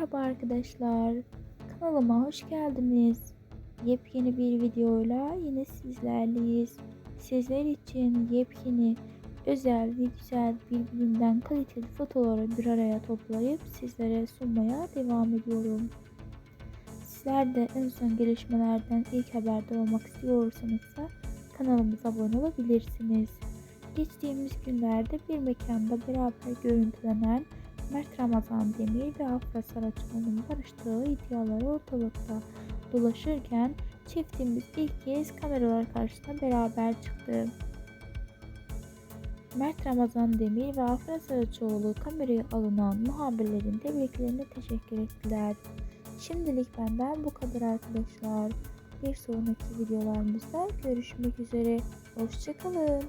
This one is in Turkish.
Merhaba arkadaşlar. Kanalıma hoş geldiniz. Yepyeni bir videoyla yine sizlerleyiz. Sizler için yepyeni, özel ve güzel birbirinden kaliteli fotoğrafları bir araya toplayıp sizlere sunmaya devam ediyorum. Sizler de en son gelişmelerden ilk haberdar olmak istiyorsanız da kanalımıza abone olabilirsiniz. Geçtiğimiz günlerde bir mekanda beraber görüntülenen Mert Ramazan Demir ve Afra Saraçoğlu'nun barıştığı iddiaları ortalıkta dolaşırken çiftimiz ilk kez kameralar karşısında beraber çıktı. Mert Ramazan Demir ve Afra Saraçoğlu kameraya alınan muhabirlerin tebriklerine teşekkür ettiler. Şimdilik benden bu kadar arkadaşlar. Bir sonraki videolarımızda görüşmek üzere. Hoşçakalın.